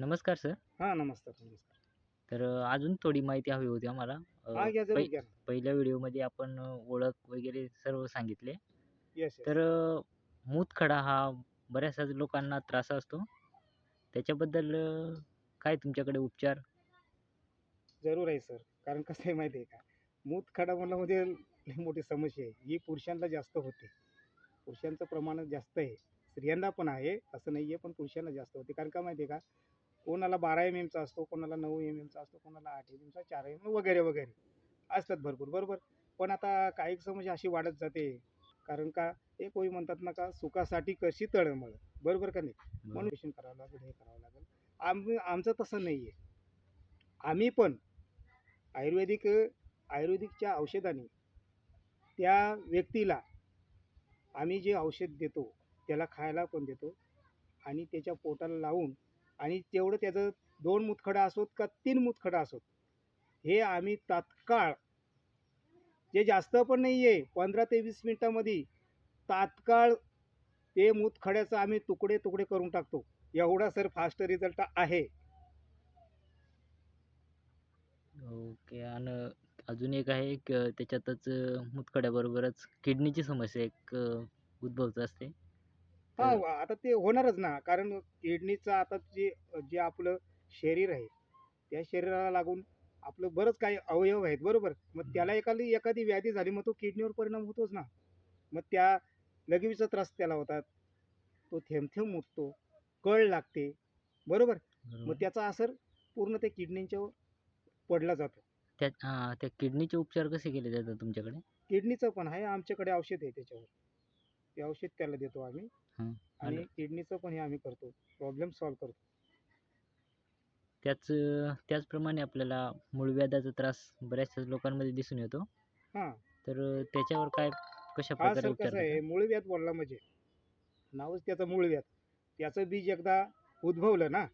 नमस्कार सर. हां, नमस्कार, नमस्कार. तर अजून थोडी माहिती हवी होती आम्हाला. अ, हां, घ्या, जरूर पहि घ्या ना. पहिल्या व्हिडिओमध्ये आपण ओळख वगैरे सर्व सांगितले. तर मूतखडा हा बऱ्याचशा लोकांना त्रास असतो. त्याच्याबद्दल अ, काय तुमच्याकडे उपचार? जरूर आहे सर. कारण कसं आहे माहिती आहे का, मूतखडा म्हणलं म्हणजे लई मोठी समस्या आहे. ही पुरुषांना जास्त होते. पुरुषांचं प्रमाण जास्त आहे. स्त्रियांना पण आहे, असं नाही आहे, पण पुरुषांना जास्त होते. कारण का माहिती आहे का, कोणाला 12 एम-एमचा असतो, कोणाला 9 एम-एमचा असतो, कोणाला 8 एम-एमचा, 4 एम वगैरे, वगैरे असतात भरपूर, बरोबर. पण आता काही समस्या अशी वाढत जाते, कारण का एक ओवी म्हणतात ना का सुखासाठी कशी तळमळ, बरोबर का नाही? म्हणून. ऑपरेशन करावं लागेल, हे करावं लागेल. आम्ही आमचं तसं नाही आहे. आम्ही पण आयुर्वेदिक आयुर्वेदिकच्या औषधाने त्या व्यक्तीला आम्ही जे औषध देतो, त्याला खायला पण देतो आणि त्याच्या पोटाला लावून आणि तेवढं त्याचं दोन मूतखडा असोत का तीन मूतखडा असोत, हे आम्ही तात्काळ जे जास्त पण नाही आहे, 15 ते वीस मिनटामध्ये तात्काळ ते मूतखड्याचं आम्ही तुकडे-तुकडे करून टाकतो. एवढा सर फास्ट रिझल्ट आहे. ओके. आणि अजून एक आहे एक त्याच्यातच मुतखड्याबरोबरच मूतखड्याबरोबरच किडनीची समस्या एक उद्भवत असते. हां, आता ते होणारच ना. कारण किडनीचं आता जे जे आपलं शरीर आहे, त्या शरीराला लागून आपलं बरंच काही अवयव आहेत, बरोबर. मग. त्याला एखादी एखादी व्याधी झाली, मग तो किडनीवर परिणाम होतोच ना. मग त्या लघवीचा त्रास त्याला होतात. तो थेंब-थेंब मुततो, कळ लागते, बरोबर. मग बरोबर. त्याचा असर पूर्ण त्या किडनीच्यावर पडला जातो. त्या हां, त्या किडनीचे उपचार कसे केले जातात तुमच्याकडे? किडनीचं पण आहे, आमच्याकडे औषध आहे त्याच्यावर. ते औषध त्याला देतो आम्ही हं. आणि किडनीचं पण हे आम्ही करतो. प्रॉब्लेम सॉल्व्ह करतो. त्याच त्याचप्रमाणे आपल्याला मूळव्याधाचा त्रास बऱ्याचशा लोकांमध्ये दिसून येतो. हां. तर त्याच्यावर काय हां, कशाप्रकारे सर उपचार कसं आहे, करता? मूळव्याध बोलला म्हणजे नावच त्याचं मूळव्याध. त्याचं बीज एकदा उद्भवलं ना,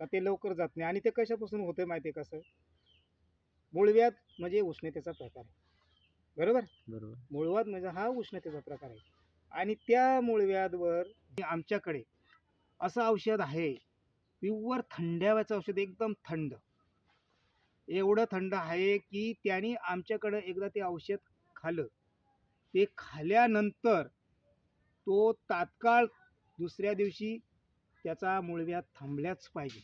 का ते लवकर जात नाही आणि ते कशापासून होतं माहिती आहे का सर? मूळव्याध म्हणजे उष्णतेचा प्रकार आहे. बरोबर? बरोबर. मूळव्याध म्हणजे हा उष्णतेचा प्रकार आहे आणि त्या मूळव्याधवर आमच्याकडे असं औषध आहे, प्युअर थंडाव्याचं औषध एकदम थंड. एवढं थंड आहे, की त्याने आमच्याकडं एकदा ते औषध खाल्लं. ते खाल्ल्यानंतर तो तात्काळ दुसऱ्या दिवशी त्याचा मूळव्याध थांबल्याच पाहिजे.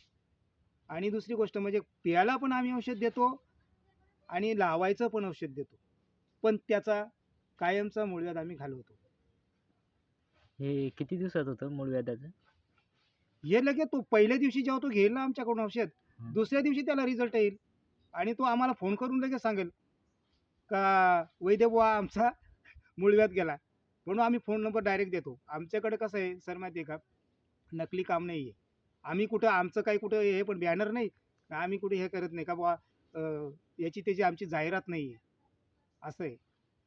आणि दुसरी गोष्ट म्हणजे प्यायला पण आम्ही औषध देतो आणि लावायचं पण औषध देतो. पण त्याचा कायमचा मूळव्याध आम्ही घालवतो. हे किती दिवसात होतं मूळव्याधाचं? हे लगेच तो पहिल्या दिवशी जेव्हा तो घेईल ना आमच्याकडून औषध. दुसऱ्या दिवशी त्याला रिझल्ट येईल आणि तो आम्हाला फोन करून लगेच सांगेल, का वैद्य बुवा आमचा मूळव्याध गेला. म्हणून आम्ही फोन नंबर डायरेक्ट देतो. आमच्याकडे कसं आहे सर माहिती आहे का, नकली काम नाही आहे. आम्ही कुठं आमचं काही कुठं हे पण बॅनर नाही, आम्ही कुठे हे करत नाही का बुवा अ, याची त्याची आमची जाहिरात नाही आहे. असं आहे.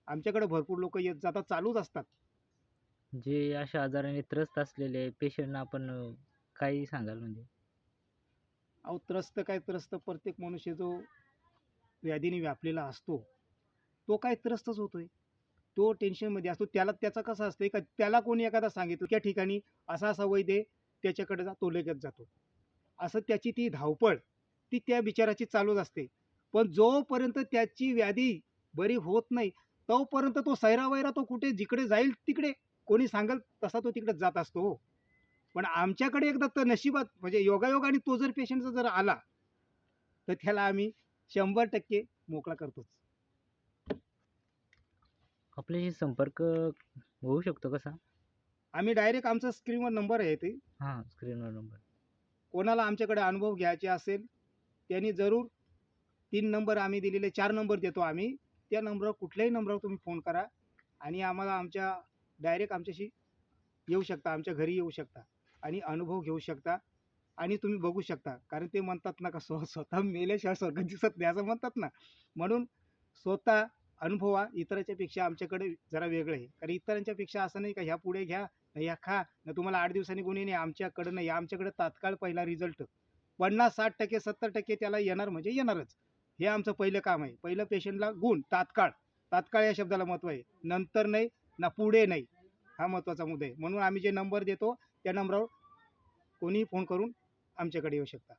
आमच्याकडे भरपूर लोकं येत जातात, चालूच असतात. जे अशा आजाराने त्रस्त असलेले पेशंटना आपण काही सांगाल म्हणजे? अहो, त्रस्त काय त्रस्त प्रत्येक मनुष्य जो व्याधीने व्यापलेला असतो, तो काय त्रस्तच होतोय. तो टेन्शनमध्ये असतो. त्याला त्याचा कसं असतं का त्याला कोणी एखादा सांगितलं, त्या ठिकाणी असा-असा वैद्य आहे, त्याच्याकडे जा, तो लगेच जातो. असं त्याची ती धावपळ, ती त्या बिचाराची चालूच असते. पण जोपर्यंत त्याची व्याधी बरी होत नाही, तोपर्यंत तो सैरावैरा तो कुठे जिकडे जाईल तिकडे, कोणी सांगेल तसा तो तिकडे जात असतो हो. पण आमच्याकडे एकदा तर नशिबात म्हणजे योगायोगाने तो जर पेशंट जर आला, तर त्याला आम्ही 100% मोकळा करतोच. आपल्याशी संपर्क होऊ शकतो कसा? आम्ही डायरेक्ट आमचा स्क्रीनवर नंबर आहे ते. हां, स्क्रीनवर नंबर. कोणाला आमच्याकडे अनुभव घ्यायचे असेल, त्यांनी जरूर 3 नंबर आम्ही दिलेले 4 नंबर देतो आम्ही. त्या नंबरवर कुठल्याही नंबरवर तुम्ही फोन करा आणि आम्हाला आमच्या डायरेक्ट आमच्याशी येऊ शकता, आमच्या घरी येऊ शकता आणि अनुभव घेऊ शकता आणि तुम्ही बघू शकता. कारण ते म्हणतात ना, का स्व स्वतः मेल्याशिवाय स्वर्ग दिसत नाही असं म्हणतात ना. म्हणून स्वतः अनुभवा. इतरांच्यापेक्षा आमच्याकडे जरा वेगळं आहे. कारण इतरांच्यापेक्षा असं नाही का ह्या पुढे घ्या, या खा, न तुम्हाला आठ दिवसांनी कोणी नाही. आमच्याकडं नाही. आमच्याकडे तात्काळ पहिला रिझल्ट 50-60% 70% त्याला येणार म्हणजे येणारच. हे आमचं पहिलं काम आहे. पहिलं पेशंटला गुण तात्काळ. तात्काळ या शब्दाला महत्त्व आहे. नंतर नाही, ना पुढे नाही. हा महत्त्वाचा मुद्दा आहे. म्हणून आम्ही जे नंबर देतो, त्या नंबरवर कोणीही फोन करून आमच्याकडे येऊ शकता